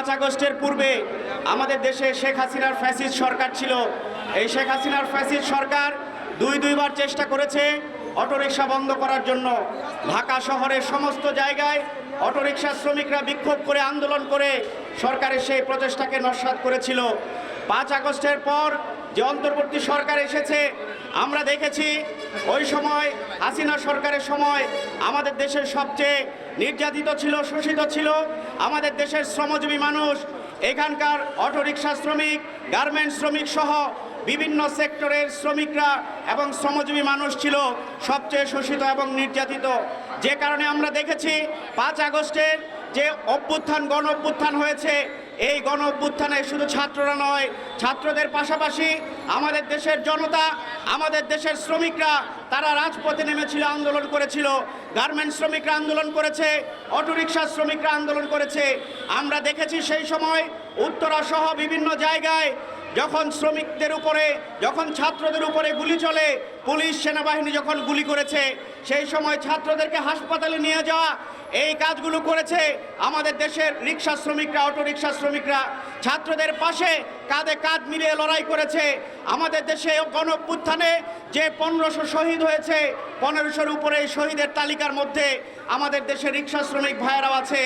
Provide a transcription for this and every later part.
পাঁচ আগস্টের পূর্বে আমাদের দেশে শেখ হাসিনার ফ্যাসিস্ট সরকার ছিল। এই শেখ হাসিনার ফ্যাসিস্ট সরকার দুই দুইবার চেষ্টা করেছে অটোরিকশা বন্ধ করার জন্য। ঢাকা শহরের সমস্ত জায়গায় অটোরিকশা শ্রমিকরা বিক্ষোভ করে আন্দোলন করে সরকারের সেই প্রচেষ্টাকে নস্বাত করেছিল। পাঁচ আগস্টের পর যে অন্তর্বর্তী সরকার এসেছে, আমরা দেখেছি ওই সময় হাসিনা সরকারের সময় আমাদের দেশের সবচেয়ে নির্যাতিত ছিল, শোষিত ছিল আমাদের দেশের শ্রমজীবী মানুষ। এখানকার অটোরিকশা শ্রমিক, গার্মেন্টস শ্রমিক সহ বিভিন্ন সেক্টরের শ্রমিকরা এবং শ্রমজীবী মানুষ ছিল সবচেয়ে শোষিত এবং নির্যাতিত। যে কারণে আমরা দেখেছি পাঁচ আগস্টের যে অভ্যুত্থান গণ অভ্যুত্থান হয়েছে এই গণ অভ্যুত্থানে শুধু ছাত্ররা নয়, ছাত্রদের পাশাপাশি আমাদের দেশের জনতা, আমাদের দেশের শ্রমিকরা, তারা রাজপথে নেমেছিল, আন্দোলন করেছিল। গার্মেন্টস শ্রমিকরা আন্দোলন করেছে, অটোরিকশা শ্রমিকরা আন্দোলন করেছে। আমরা দেখেছি সেই সময় উত্তরাসহ বিভিন্ন জায়গায় যখন শ্রমিকদের উপরে, যখন ছাত্রদের উপরে গুলি চলে, পুলিশ, সেনাবাহিনী যখন গুলি করেছে, সেই সময় ছাত্রদেরকে হাসপাতালে নিয়ে যাওয়া, এই কাজগুলো করেছে আমাদের দেশের রিক্সা শ্রমিকরা অটোরিকশা শ্রমিকরা। ছাত্রদের পাশে কাঁধে কাঁধ মিলিয়ে লড়াই করেছে। আমাদের দেশে গণঅভ্যুত্থানে যে পনেরোশো শহীদ হয়েছে, পনেরোশোর উপরে শহীদের তালিকার মধ্যে আমাদের দেশের রিক্সা শ্রমিক ভাইয়েরাও আছে।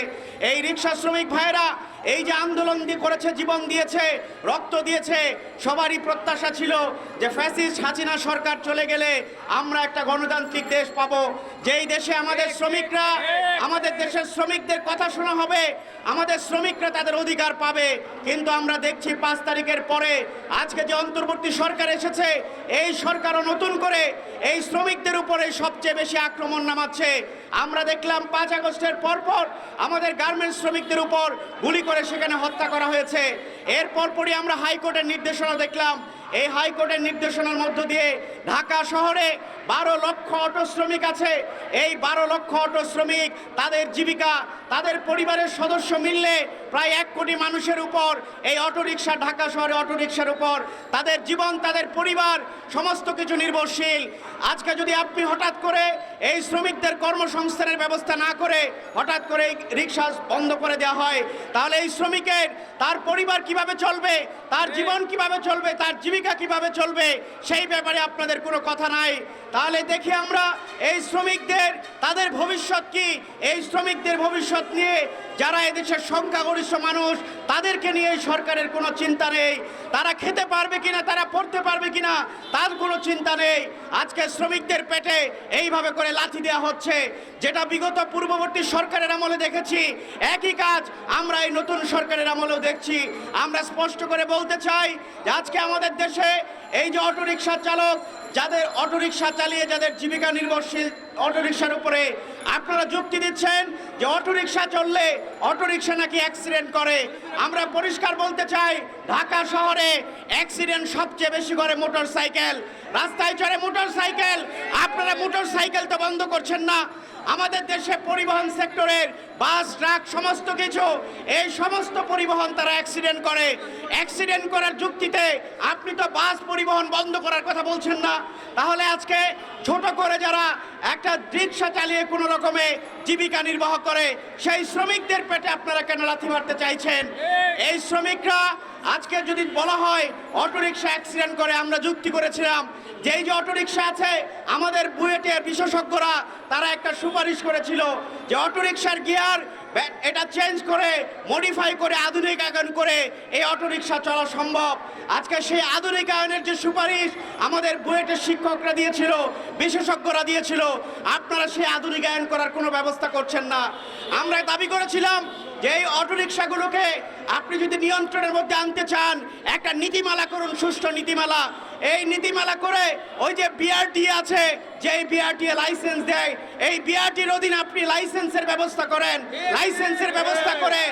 এই রিক্সা শ্রমিক ভাইয়েরা এই যে আন্দোলন দিয়ে করেছে, জীবন দিয়েছে, রক্ত দিয়েছে, সবারই প্রত্যাশা ছিল যে ফ্যাসিস্ট হাসিনা সরকার চলে গেলে আমরা একটা গণতান্ত্রিক দেশ পাবো। যেই দেশে আমাদের শ্রমিকরা, আমাদের দেশের শ্রমিকদের কথা শোনা হবে, আমাদের শ্রমিকরা তাদের অধিকার পাবে। কিন্তু আমরা দেখছি পাঁচ তারিখের পরে আজকে যে অন্তর্বর্তী সরকার এসেছে, এই সরকারও নতুন করে এই শ্রমিকদের উপরে সবচেয়ে বেশি আক্রমণ নামাচ্ছে। আমরা দেখলাম পাঁচ আগস্টের পরপর আমাদের গার্মেন্টস শ্রমিকদের উপর গুলি করে সেখানে হত্যা করা হয়েছে। এর পরপরই আমরা হাইকোর্টের নির্দেশনা দেখলাম। এই হাইকোর্টের নির্দেশনার মধ্য দিয়ে ঢাকা শহরে বারো লক্ষ অটো শ্রমিক আছে। এই বারো লক্ষ অটো শ্রমিক, তাদের জীবিকা, তাদের পরিবারের সদস্য মিললে প্রায় এক কোটি মানুষের উপর এই অটোরিকশা ঢাকা শহরে অটোরিকশার উপর তাদের জীবন তাদের পরিবার সমস্ত কিছু নির্ভরশীল। আজকে যদি আপনি হঠাৎ করে এই শ্রমিকদের কর্মসংস্থানের ব্যবস্থা না করে হঠাৎ করে এই রিক্সা বন্ধ করে দেওয়া হয় তাহলে এই শ্রমিকের তার পরিবার কীভাবে চলবে তার জীবন কীভাবে চলবে তার জীবিকা কীভাবে চলবে সেই ব্যাপারে আপনাদের কোনো কথা নাই। তাহলে দেখি আমরা এই শ্রমিকদের, তাদের ভবিষ্যৎ কি? এই শ্রমিকদের ভবিষ্যৎ নিয়ে যারা এদেশের সংখ্যাগরিষ্ঠ মানুষ তাদেরকে নিয়ে সরকারের কোনো চিন্তা নেই। তারা খেতে পারবে কিনা, তারা পড়তে পারবে কিনা, তার কোনো চিন্তা নেই। আজকে শ্রমিকদের পেটে এইভাবে করে লাথি দেওয়া হচ্ছে, যেটা বিগত পূর্ববর্তী সরকারের আমলে দেখেছি। একই কাজ আমরা এই নতুন সরকারের আমলেও দেখছি। আমরা স্পষ্ট করে বলতে চাই যে আজকে আমাদের দেশে এই যে অটোরিকশা চালক, যাদের অটোরিকশা চালিয়ে যাদের জীবিকা নির্ভরশীল অটোরিকশার উপরে আপনারা যুক্তি দিচ্ছেন যে অটোরিকশা চললে অটোরিকশা নাকি অ্যাক্সিডেন্ট করে। আমরা পরিষ্কার বলতে চাই, ঢাকা শহরে অ্যাক্সিডেন্ট সবচেয়ে বেশি করে মোটর সাইকেল। রাস্তায় চড়ে মোটর সাইকেল। আপনারা মোটর সাইকেল তো বন্ধ করছেন না। আমাদের দেশে পরিবহন সেক্টরের বাস, ট্রাক, সমস্ত কিছু, এই সমস্ত পরিবহন তারা অ্যাক্সিডেন্ট করে। অ্যাক্সিডেন্ট করার যুক্তিতে আপনি তো বাস পরিবহন বন্ধ করার কথা বলছেন না। তাহলে আজকে ছোট করে যারা একটা রিক্সা চালিয়ে কোনো রকমে জীবিকা নির্বাহ করে, সেই শ্রমিকদের পেটে আপনারা কেন লাথি মারতে চাইছেন? এই শ্রমিকরা আজকে যদি বলা হয় অটোরিকশা অ্যাক্সিডেন্ট করে, আমরা যুক্তি করেছিলাম যে এই যে অটোরিকশা আছে, আমাদের বুয়েটের বিশেষজ্ঞরা তারা একটা সুপারিশ করেছিল যে অটোরিকশার গিয়ার এটা চেঞ্জ করে মডিফাই করে, আধুনিকায়ন করে এই অটোরিকশা চলা সম্ভব। আজকে সেই আধুনিকায়নের যে সুপারিশ আমাদের বুয়েটের শিক্ষকরা দিয়েছিল, বিশেষজ্ঞরা দিয়েছিল, আপনারা সেই আধুনিকায়ন করার কোনো ব্যবস্থা করছেন না। আমরা দাবি করেছিলাম যে এই অটোরিকশাগুলোকে আপনি যদি নিয়ন্ত্রণের মধ্যে আনতে চান, একটা নীতিমালা করুন, সুষ্ঠু নীতিমালা। এই নীতিমালা করে ওই যে বিআরটি আছে যে বিআরটি লাইসেন্স দেয়, এই বিআরটির অধীন আপনি লাইসেন্সের ব্যবস্থা করেন। লাইসেন্সের ব্যবস্থা করে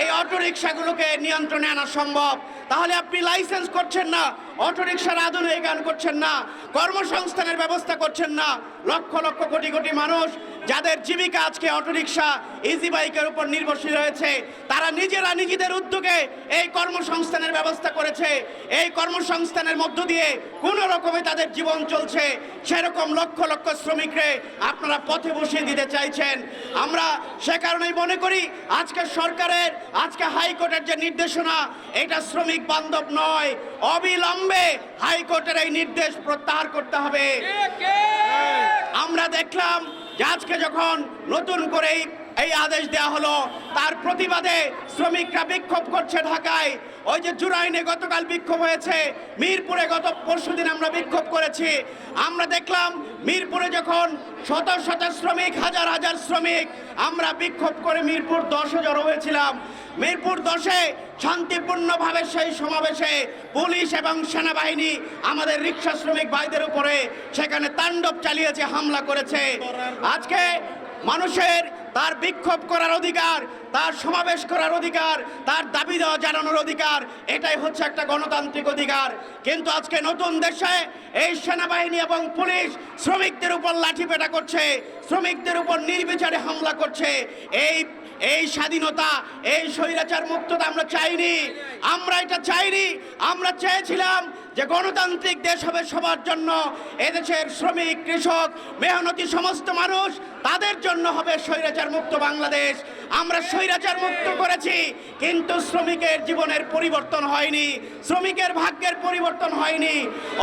এই অটোরিকশাগুলোকে নিয়ন্ত্রণে আনা সম্ভব। তাহলে আপনি লাইসেন্স করছেন না, অটোরিকশার আধুনিকায়ন করছেন না, কর্মসংস্থানের ব্যবস্থা করছেন না, লক্ষ লক্ষ কোটি কোটি মানুষ যাদের জীবিকা আজকে অটোরিকশা ইজি বাইকের উপর নির্ভরশীল রয়েছে তারা নিজেরা নিজেদের উদ্যোগে এই কর্মসংস্থানের ব্যবস্থা করেছে। এই কর্মসংস্থানের মধ্য দিয়ে কোনো রকমে তাদের জীবন চলছে সেরকম লক্ষ লক্ষ শ্রমিকরে আপনারা পথে বসিয়ে দিতে চাইছেন। আমরা সে কারণেই মনে করি আজকে সরকারের আজকে হাইকোর্টের যে নির্দেশনা এটা শ্রমিক বান্ধব নয় অবিলম্বে হাইকোর্টের এই নির্দেশ প্রত্যাহার করতে হবে। আমরা দেখলাম আজকে যখন নতুন করে এই আদেশ দেয়া হলো তার প্রতিবাদে শ্রমিকরা বিক্ষোভ করছে ঢাকায়। ওই যে জুরাইনে গতকাল বিক্ষোভ হয়েছে, মিরপুরে গত পরশুদিন আমরা বিক্ষোভ করেছি। আমরা দেখলাম মিরপুরে যখন শত শত শ্রমিক, হাজার হাজার শ্রমিক, আমরা বিক্ষোভ করে মিরপুর দশে জড়ো হয়েছিলাম। মিরপুর দশে শান্তিপূর্ণভাবে সেই সমাবেশে পুলিশ এবং সেনাবাহিনী, আমাদের রিক্সা শ্রমিক ভাইদের উপরে সেখানে তাণ্ডব চালিয়েছে, হামলা করেছে। আজকে মানুষের তার বিক্ষোভ করার অধিকার, তার সমাবেশ করার অধিকার, তার দাবি দেওয়া জানানোর অধিকার, এটাই হচ্ছে একটা গণতান্ত্রিক অধিকার। কিন্তু আজকে নতুন দেশে এই সেনাবাহিনী এবং পুলিশ শ্রমিকদের উপর লাঠিপেটা করছে, শ্রমিকদের উপর নির্বিচারে হামলা করছে। এই এই স্বাধীনতা, এই স্বৈরাচার মুক্ততা আমরা চাইনি। আমরা এটা চাইনি, আমরা চেয়েছিলাম যে গণতান্ত্রিক দেশ হবে সবার জন্য, এদেশের শ্রমিক, কৃষক, মেহনতি সমস্ত মানুষ, তাদের জন্য হবে স্বৈরাচার মুক্ত বাংলাদেশ। আমরা স্বৈরাচার মুক্ত করেছি, কিন্তু শ্রমিকের জীবনের পরিবর্তন হয়নি, শ্রমিকের ভাগ্যের পরিবর্তন হয়নি,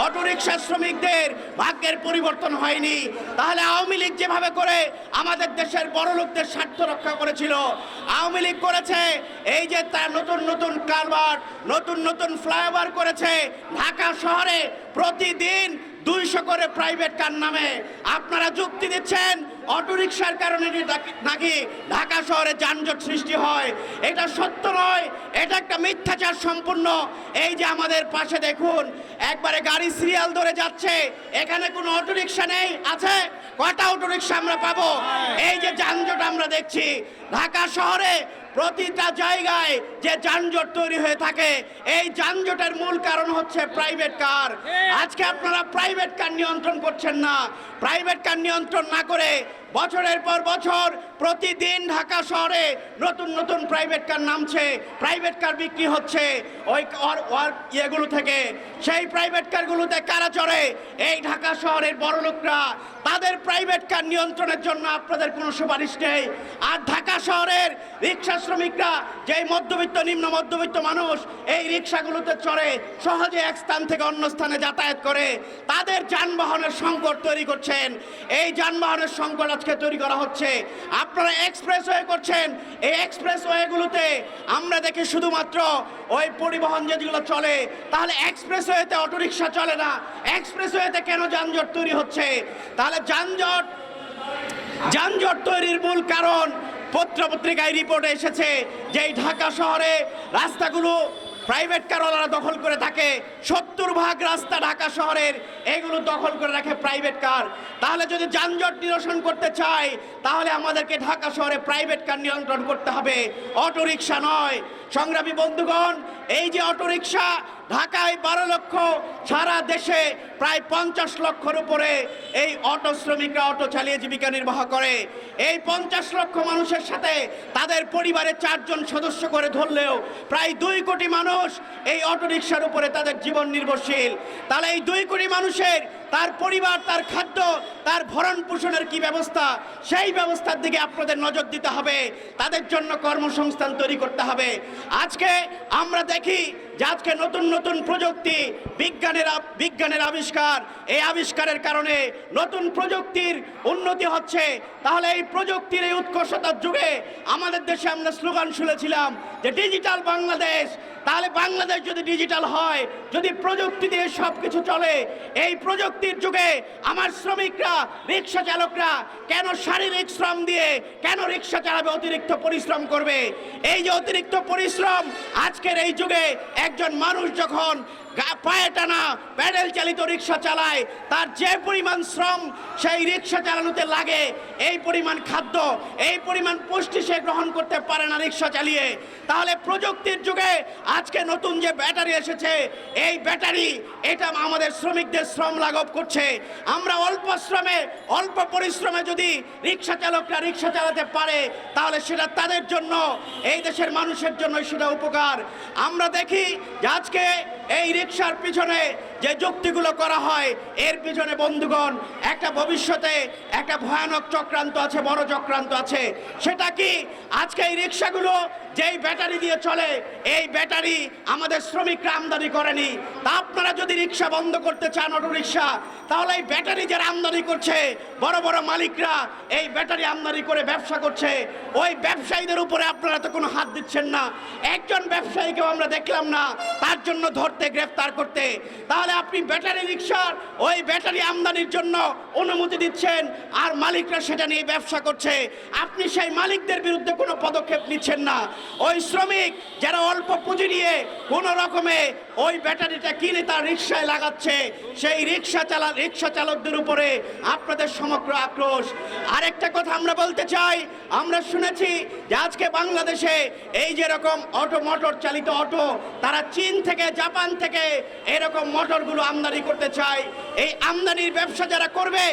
অটোরিকশা শ্রমিকদের ভাগ্যের পরিবর্তন হয়নি। তাহলে আওয়ামী লীগ যেভাবে করে আমাদের দেশের বড় লোকদের স্বার্থ রক্ষা করেছিল, আওয়ামী লীগ করেছে, এই যে তার নতুন নতুন কারবার নতুন নতুন ফ্লাইওভার করেছে, ঢাকা শহরে প্রতিদিন দুইশো করে প্রাইভেট কার নামে। আপনারা যুক্তি দিচ্ছেন অটোরিকশার কারণে নাকি ঢাকা শহরে যানজট সৃষ্টি হয়। এটা সত্য নয় এটা একটা মিথ্যাচার সম্পূর্ণ। এই যে আমাদের পাশে দেখুন একবারে গাড়ি সিরিয়াল ধরে যাচ্ছে এখানে কোনো অটোরিকশা নেই আছে? কটা অটোরিকশা আমরা পাবো? এই যে যানজট আমরা দেখছি ঢাকা শহরে প্রতিটা জায়গায় যে যানজট তৈরি হয়ে থাকে এই যানজটের মূল কারণ হচ্ছে প্রাইভেট কার আজকে আপনারা প্রাইভেট কার নিয়ন্ত্রণ করছেন না। প্রাইভেট কার নিয়ন্ত্রণ না করে বছরের পর বছর প্রতিদিন ঢাকা শহরে নতুন নতুন প্রাইভেট কার নামছে প্রাইভেট কার বিক্রি হচ্ছে। ওই অর- ইয়েগুলো থেকে, সেই প্রাইভেট কারগুলোতে কারা চড়ে? এই ঢাকা শহরের বড় লোকরা। তাদের প্রাইভেট কার নিয়ন্ত্রণের জন্য আপনাদের কোনো সুপারিশ নেই। আর ঢাকা শহরের রিক্সা শ্রমিকরা, যেই মধ্যবিত্ত, নিম্ন মধ্যবিত্ত মানুষ, এই রিক্সাগুলোতে চড়ে, সহজে এক স্থান থেকে অন্য স্থানে যাতায়াত করে, তাদের যানবাহনের সংকট তৈরি করছেন। এই যানবাহনের সংকট আজকে তৈরি করা হচ্ছে। আপনারা এক্সপ্রেস ওয়ে করছেন। এই এক্সপ্রেস ওয়েগুলোতে আমরা দেখি শুধুমাত্র ওই পরিবহন যেগুলো চলে, তাহলে এক্সপ্রেস ওয়েতে অটোরিকশা চলে না। এক্সপ্রেস ওয়েতে কেন যানজট তৈরি হচ্ছে? তাহলে যানজট যানজট তৈরির মূল কারণ পত্রপত্রিকায় রিপোর্টে এসেছে যে ঢাকা শহরে রাস্তাগুলো প্রাইভেট কারওয়ালারা দখল করে থাকে, সত্তর ভাগ রাস্তা ঢাকা শহরের, এগুলো দখল করে রাখে প্রাইভেট কার। তাহলে যদি যানজট নিরসন করতে চায়, তাহলে আমাদেরকে ঢাকা শহরে প্রাইভেট কার নিয়ন্ত্রণ করতে হবে। অটোরিকশা নয় সংগ্রামী বন্ধুগণ, এই যে অটোরিকশা ঢাকায় বারো লক্ষ, সারা দেশে প্রায় পঞ্চাশ লক্ষর উপরে এই অটো শ্রমিকরা অটো চালিয়ে জীবিকা নির্বাহ করে। এই পঞ্চাশ লক্ষ মানুষের সাথে তাদের পরিবারের চারজন সদস্য করে ধরলেও প্রায় দুই কোটি মানুষ এই অটো রিক্সার উপরে তাদের জীবন নির্ভরশীল। তাহলে এই দুই কোটি মানুষের তার পরিবার, তার খাদ্য, তার ভরণ পোষণের কি ব্যবস্থা? সেই ব্যবস্থার দিকে আপনাদের নজর দিতে হবে। তাদের জন্য কর্মসংস্থান তৈরি করতে হবে। আজকে আমরা দেখি যে আজকে নতুন নতুন প্রযুক্তি বিজ্ঞানের বিজ্ঞানের আবিষ্কার, এই আবিষ্কারের কারণে নতুন প্রযুক্তির উন্নতি হচ্ছে। তাহলে এই প্রযুক্তির এই উৎকর্ষতার যুগে আমাদের দেশে আমরা স্লোগান শুনেছিলাম যে ডিজিটাল বাংলাদেশ। তাহলে বাংলাদেশ যদি ডিজিটাল হয়, যদি প্রযুক্তি দিয়ে সব কিছু চলে, এই প্রযুক্তির যুগে আমার শ্রমিকরা, রিক্সা চালকরা কেন শারীরিক শ্রম দিয়ে কেন রিক্সা চালাবে? অতিরিক্ত পরিশ্রম করবে? এই যে অতিরিক্ত পরিশ্রম আজকের এই যুগে একজন মানুষ যখন পায়ে টানা প্যাডেল চালিত রিক্সা চালায়, তার যে পরিমাণ শ্রম সেই রিক্সা চালানোতে লাগে, এই পরিমাণ খাদ্য, এই পরিমাণ পুষ্টি সে গ্রহণ করতে পারে না রিক্সা চালিয়ে। তাহলে প্রযুক্তির যুগে আজকে নতুন যে ব্যাটারি এসেছে, এই ব্যাটারি, এটা আমাদের শ্রমিকদের শ্রম লাঘব করছে। আমরা অল্প শ্রমে, অল্প পরিশ্রমে যদি রিক্সা চালকরা রিক্সা চালাতে পারে, তাহলে সেটা তাদের জন্য, এই দেশের মানুষের জন্য সেটা উপকার। আমরা দেখি যে আজকে এই রিক্সার পিছনে যে যুক্তিগুলো করা হয়, এর পিছনে বন্ধুগণ, একটা ভবিষ্যতে একটা ভয়ানক চক্রান্ত আছে, বড় চক্রান্ত আছে। সেটা কি আজকে এই রিক্সাগুলো যেই ব্যাটারি দিয়ে চলে, এই ব্যাটারি আমাদের শ্রমিকরা আমদানি করেনি। তা আপনারা যদি রিক্সা বন্ধ করতে চান অটো রিক্সা তাহলে এই ব্যাটারি যারা আমদানি করছে, বড় বড় মালিকরা এই ব্যাটারি আমদানি করে ব্যবসা করছে। ওই ব্যবসায়ীদের উপরে আপনারা তো কোনো হাত দিচ্ছেন না। একজন ব্যবসায়ীকেও আমরা দেখলাম না, তার জন্য ধরতে, গ্রেফতার করতে। তাহলে আপনি ব্যাটারি রিক্সার ওই ব্যাটারি আমদানির জন্য অনুমতি দিচ্ছেন, আর মালিকরা সেটা নিয়ে ব্যবসা করছে। আপনি সেই মালিকদের বিরুদ্ধে কোনো পদক্ষেপ নিচ্ছেন না। ওই শ্রমিক যারা অল্প পুঁজি নিয়ে কোনো রকমে ওই ব্যাটারিটা কিনে তার রিক্সায় লাগাচ্ছে। সেই রিক্সা চালা রিক্সা চালকদের উপরে আপনাদের সমগ্র আক্রোশ। আরেকটা কথা আমরা বলতে চাই, আমরা শুনেছি যে আজকে বাংলাদেশে এই যেরকম অটো মোটর চালিত অটো, তারা চীন থেকে, জাপান থেকে এরকম মোটরগুলো আমদানি করতে চায়। এই আমদানির ব্যবসা যারা করবে,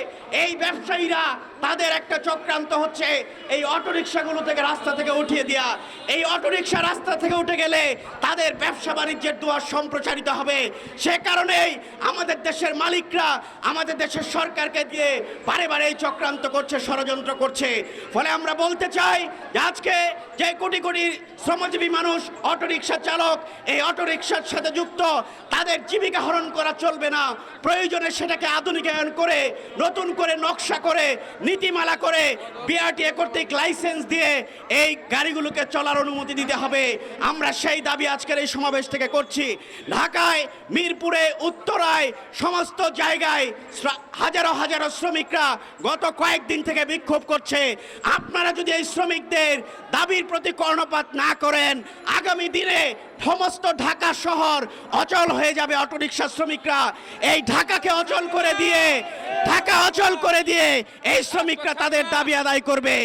এই ব্যবসায়ীরা তাদের একটা চক্রান্ত হচ্ছে এই অটো রিক্সাগুলো থেকে রাস্তা থেকে উঠিয়ে দেওয়া এই অটো রিক্সা রাস্তা থেকে উঠে গেলে তাদের ব্যবসা বাণিজ্যের দুয়ার সম্প্রচারিত হবে। সে কারণেই আমাদের দেশের মালিকরা আমাদের দেশের সরকারকে দিয়ে বারে বারে চক্রান্ত করছে, ষড়যন্ত্র করছে। ফলে আমরা বলতে চাই যে আজকে যে কোটি কোটি শ্রমজীবী মানুষ অটো রিক্সা চালক, এই অটো রিক্সার সাথে যুক্ত, তাদের জীবিকা হরণ করা চলবে না। প্রয়োজনে সেটাকে আধুনিকায়ন করে, নতুন করে নকশা করে, নীতিমালা করে বিআরটিএ কর্তৃক লাইসেন্স দিয়ে এই গাড়িগুলোকে চলার অনুমতি দিতে হবে। আমরা সেই দাবি আজকের এই সমাবেশ থেকে করছি। ঢাকায়, মিরপুরে, উত্তরায়, সমস্ত জায়গায় হাজারো হাজারো শ্রমিকরা গত কয়েকদিন থেকে বিক্ষোভ করছে। আপনারা যদি এই শ্রমিকদের দাবির প্রতি কর্ণপাত না করেন, আগামী দিনে সমস্ত ঢাকা শহর অচল হয়ে যাবে অটোরিকশা শ্রমিকরা। এই ঢাকাকে অচল করে দিয়ে, ঢাকা অচল করে দিয়ে এই শ্রমিকরা তাদের দাবি আদায় করবে।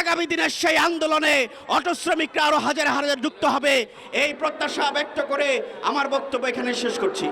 আগামী দিনের সেই আন্দোলনে অটো শ্রমিকরা আরও হাজার হাজার যুক্ত হবে। এই প্রত্যাশা ব্যক্ত করে আমার বক্তব্য এখানে শেষ করছি।